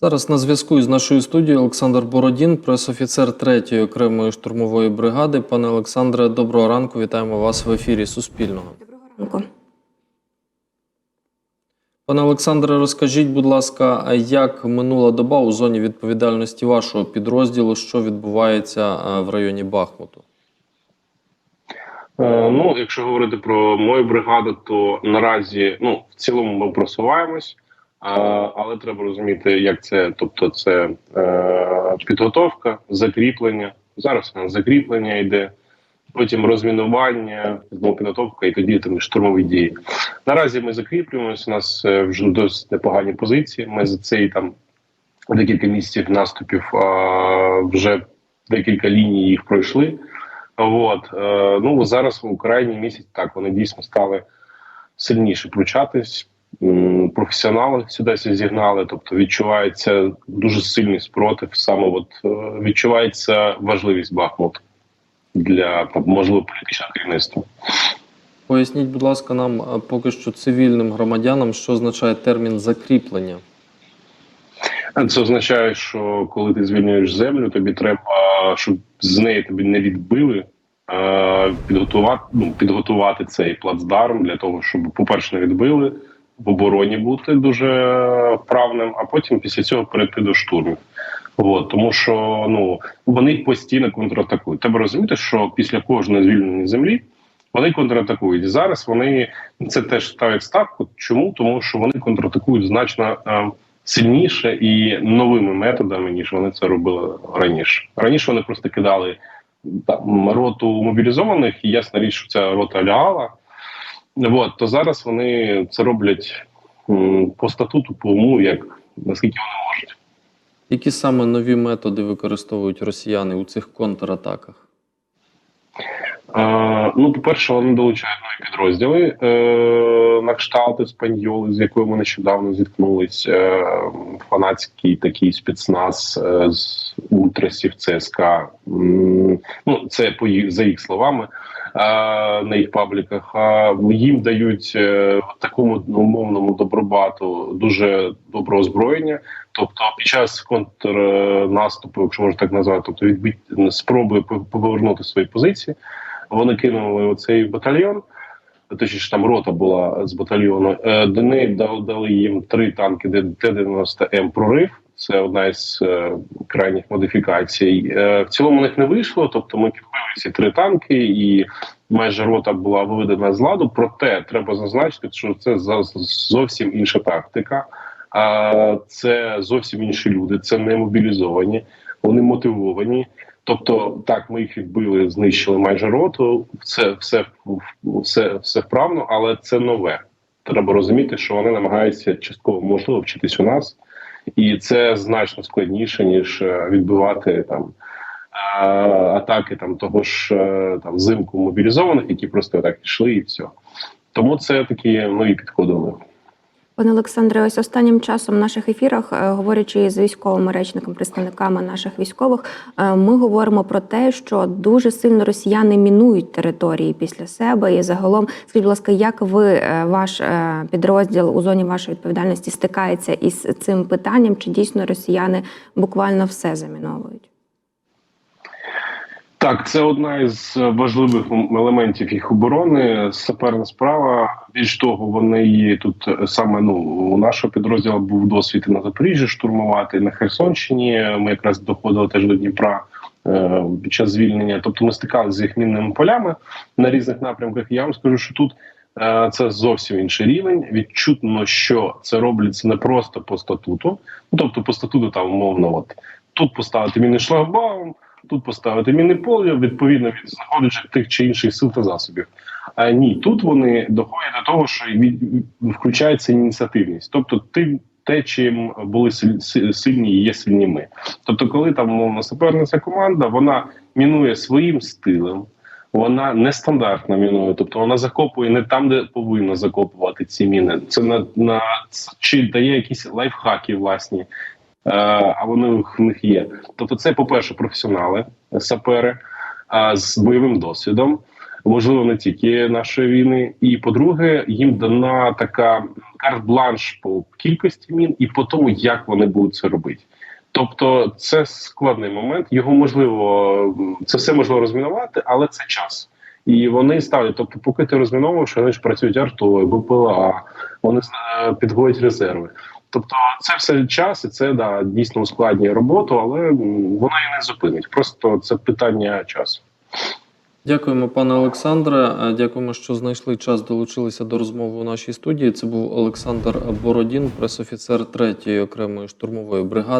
Зараз на зв'язку із нашою студією Олександр Бородін, пресофіцер 3-ї окремої штурмової бригади. Пане Олександре, доброго ранку. Вітаємо вас в ефірі Суспільного. Доброго ранку. Пане Олександре, розкажіть, будь ласка, а як минула доба у зоні відповідальності вашого підрозділу, що відбувається в районі Бахмуту? Е, Ну, якщо говорити про мою бригаду, то наразі ну в цілому ми просуваємось, а, але треба розуміти, як це, тобто, це е, підготовка, закріплення. Зараз у нас закріплення йде, потім розмінування, знову підготовка, і тоді там штурмові дії. Наразі ми закріплюємося. У нас е, вже досить непогані позиції. Ми за цей там декілька місяців наступів а, вже декілька ліній їх пройшли. От е, ну зараз у крайній місяць так вони дійсно стали сильніше пручатись. Професіонали сюди зігнали, тобто відчувається дуже сильний спротив. Саме от е, відчувається важливість Бахмуту для можливо політичного керівництва. Поясніть, будь ласка, нам е, поки що цивільним громадянам, що означає термін закріплення. Це означає, що коли ти звільнюєш землю, тобі треба, щоб з неї тобі не відбили, е, підготувати, ну, підготувати цей плацдарм для того, щоб, по-перше, не відбили, в обороні бути дуже вправним, а потім після цього перейти до штурмів. От, тому що ну вони постійно контратакують. Треба розуміти, що після кожної звільненої землі вони контратакують. І зараз вони це теж ставить ставку. Чому? Тому що вони контратакують значно е, сильніше і новими методами, ніж вони це робили раніше. Раніше вони просто кидали там роту мобілізованих, і ясна річ, що ця рота лягала. От, то зараз вони це роблять по статуту, по уму, як наскільки вони можуть. Які саме нові методи використовують росіяни у цих контратаках? Е, ну, по-перше, вони долучають нові підрозділи е, на кшталт Еспаньоли, з якою ми нещодавно зіткнулись. Е, фанатський такий спецназ е, з ультрасів ЦСКА. М, ну, це по за їх словами на їх пабліках. А їм дають е, такому умовному добробату дуже добре озброєння. Тобто, під час контрнаступу, якщо можна так назвати, тобто відбить спроби повернути свої позиції. Вони кинули оцей батальйон, точніше там рота була з батальйону. Е, До неї дали, дали їм три танки Т-90М прорив. Це одна із е, крайніх модифікацій. Е, в цілому у них не вийшло. Тобто ми купили ці три танки, і майже рота була виведена з ладу. Проте треба зазначити, що це за- зовсім інша тактика. А це зовсім інші люди. Це не мобілізовані, вони мотивовані. Тобто, так, ми їх відбили, знищили майже роту. Це все, все, все вправно, але це нове. Треба розуміти, що вони намагаються частково можливо вчитись у нас, і це значно складніше ніж е, відбивати там е, атаки там того ж е, там взимку мобілізованих, які просто так йшли, і все. Тому це такі нові підходи. Пане Олександре, ось останнім часом в наших ефірах, е, говорячи з військовими речниками, представниками наших військових, е, ми говоримо про те, що дуже сильно росіяни мінують території після себе. І загалом, скажіть, будь ласка, як ви е, ваш підрозділ у зоні вашої відповідальності стикається із цим питанням? Чи дійсно росіяни буквально все заміновують? Так, це одна із важливих елементів їх оборони. Саперна справа. Більш того, вони її тут е, саме ну у нашого підрозділу був досвід на Запоріжжі штурмувати на Херсонщині. Ми якраз доходили теж до Дніпра е, під час звільнення. Тобто ми стикалися з їх мінними полями на різних напрямках. Я вам скажу, що тут. е, Це зовсім інший рівень. Відчутно, що це робиться не просто по статуту. Ну тобто, по статуту там умовно, от тут поставити мінний шлагбаум, тут поставити мінне поле відповідно від знаходження тих чи інших сил та засобів. А ні, тут вони доходять до того, що включається ініціативність, тобто ти. Те, чим були сильні і є сильні ми. Тобто, коли там умовно суперниця команда, вона мінує своїм стилем, вона нестандартно мінує, тобто вона закопує не там, де повинна закопувати ці міни. Це на, на чи дає якісь лайфхаки власні, а вони в них є. Тобто, це, по-перше, професіонали, сапери е, з бойовим досвідом. можливо, не тільки нашої війни. І по-друге, їм дана така карт-бланш по кількості мін і по тому, як вони будуть це робити. Тобто, це складний момент. Його можливо це все можливо розмінувати, але це час. І вони ставлять. Тобто, поки ти розміновуєш, вони ж працюють артою, БПЛА, вони е, підводять резерви. Тобто, це все час, і це да дійсно ускладнює роботу, але воно і не зупинить. Просто це питання часу. Дякуємо, пане Олександре. Е, Дякуємо, що знайшли час, долучилися до розмови у нашій студії. Це був Олександр Бородін, пресофіцер 3-ї окремої штурмової бригади.